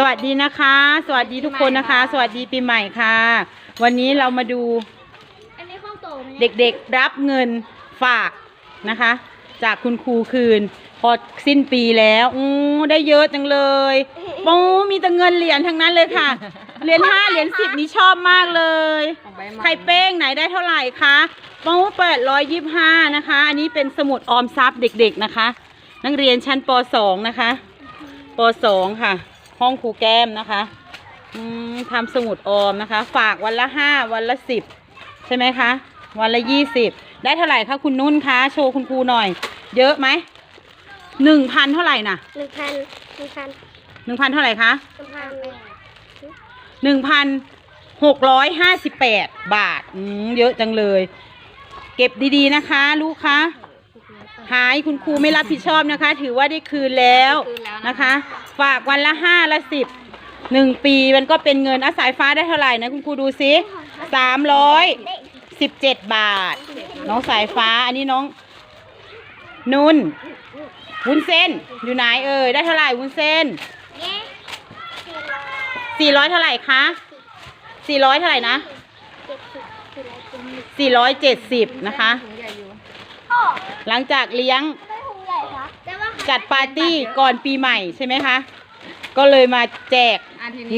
สวัสดีนะคะ สวัสดีทุกคนนะคะ สวัสดีปีใหม่ค่ะ วันนี้เรามาดูอันนี้ข้าวโตไหมเด็กๆรับเงินฝากนะคะ จากคุณครูคืน พอสิ้นปีแล้วอู้ได้เยอะจังเลยโอ้มีแต่เงินเหรียญทั้งนั้นเลยค่ะ เหรียญห้าเหรียญสิบนี่ชอบมากเลย ไข่เป้งไหนได้เท่าไหร่คะโป้แปดร้อยยี่ห้านะคะ อันนี้เป็นสมุดออมทรัพย์เด็กๆนะคะ นักเรียนชั้นปสองนะคะปสองค่ะ ห้องครูแก้มนะคะอืมทำสมุดออมนะคะ ฝากวันละห้าวันละสิบใช่ไหมคะ วันละยี่สิบได้เท่าไหร่คะคุณนุ่นคะโชว์คุณครูหน่อย เยอะไหมหนึ่งพันเท่าไหร่น่ะหนึ่งพันหนึ่งพันหนึ่งพันเท่าไหร่คะหนึ่งพันหนึ่งพันหกร้อยห้าสิบแปดบาทอืมเยอะจังเลย เก็บดีๆนะคะ ลูกคะหายคุณครูไม่รับผิดชอบนะคะ ถือว่าได้คืนแล้วนะคะ ฝากวันละห้าละสิบหนึ่งปีมันก็เป็นเงินอาสายฟ้าได้เท่าไหร่นะคุณครูดูซิสามร้อยสิบเจ็ดบาท น้องสายฟ้าอันนี้น้อง นุ่นวุ้นเส้นอยู่ไหนเอ่ยได้เท่าไหร่วุ้นเส้นสี่ร้อยเท่าไหร่คะสี่ร้อยเท่าไหร่นะสี่ร้อยเจ็ดสิบนะคะ หลังจากเลี้ยง จัดปาร์ตี้ก่อนปีใหม่ใช่ไหมคะ ก็เลยมาแจก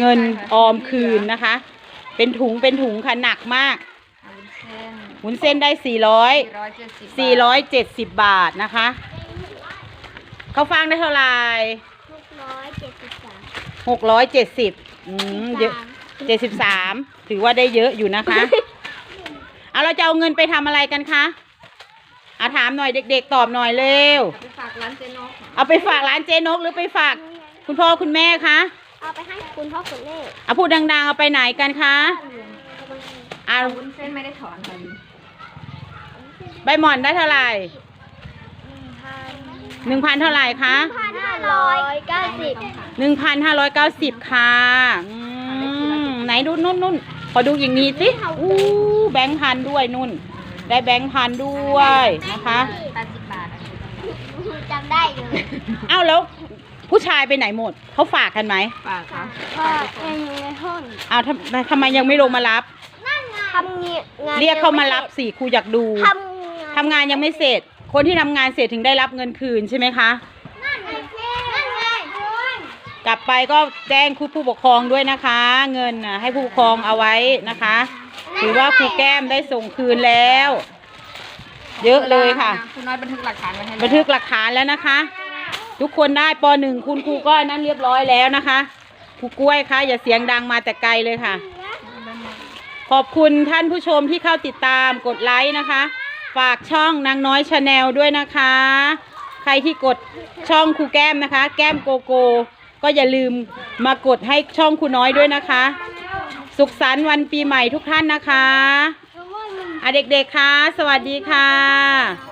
เงินออมคืนนะคะ เป็นถุงเป็นถุงค่ะหนักมากวุ้นเส้นได้สี่ร้อยสี่ร้อยเจ็ดสิบบาทนะคะ เขาวฟังได้เท่าไหร่หกร้อยเจ็ดสิบสามหกร้อยเจ็ดสิบอืมเยอะเจ็ดสิบสามถือว่าได้เยอะอยู่นะคะ เอาเราจะเอาเงินไปทำอะไรกันคะ อาถามหน่อยเด็ก ๆ ตอบหน่อยเร็ว ไปฝากร้านเจนกเอาไปฝากร้านเจนกหรือไปฝาก คุณพ่อคุณแม่คะเอาไปให้คุณพ่อคุณแม่เอาพูดดัง ๆ เอาไปไหนกันคะเอาวุ้นเส้นไม่ได้ถอนค่ะใบหมอนได้เท่าไหร่หนึ่งพันหนึ่งพันเท่าไหร่คะพันห้าร้อยเก้าสิบหนึ่งพันห้าร้อยเก้าสิบค่ะอืมไหนดูนุ่นนุ่นขอดูอย่างนี้สิอู้แบงค์พันด้วยนุ่น ได้แบงค์พันด้วยนะคะแปดสิบบาทอะจำได้อยู่เอ้าแล้วผู้ชายไปไหนหมดเขาฝากกันไหมฝากค่ะพ่อยังอยู่ในห้องเอาทำทำไมยังไม่ลงมารับนั่นไงทำเงี้ยงานเรียกเขามารับสิครูอยากดูทำทำงานยังไม่เสร็จ คนที่ทำงานเสร็จถึงได้รับเงินคืนใช่ไหมคะนั่นไงนั่นไงคุณกลับไปก็แจ้งครูผู้ปกครองด้วยนะคะ เงินน่ะให้ผู้ปกครองเอาไว้นะคะ ถือว่าครูแก้มได้ส่งคืนแล้ว เยอะเลยค่ะคุณน้อยบันทึกหลักฐานไว้ให้แล้วบันทึกหลักฐานแล้วนะคะ ทุกคนได้ปหนึ่งคุณครูก็นั่นเรียบร้อยแล้วนะคะครูกล้วยคะอย่าเสียงดังมาแต่ไกลเลยค่ะ ขอบคุณท่านผู้ชมที่เข้าติดตามกดไลค์นะคะ ฝากช่องนางน้อยชาแนลด้วยนะคะ ใครที่กดช่องครูแก้มนะคะ แก้มโกโก้ก็อย่าลืมมากดให้ช่องครูน้อยด้วยนะคะ สุขสันต์วันปีใหม่ทุกท่านนะคะอะเด็กๆคะสวัสดีค่ะ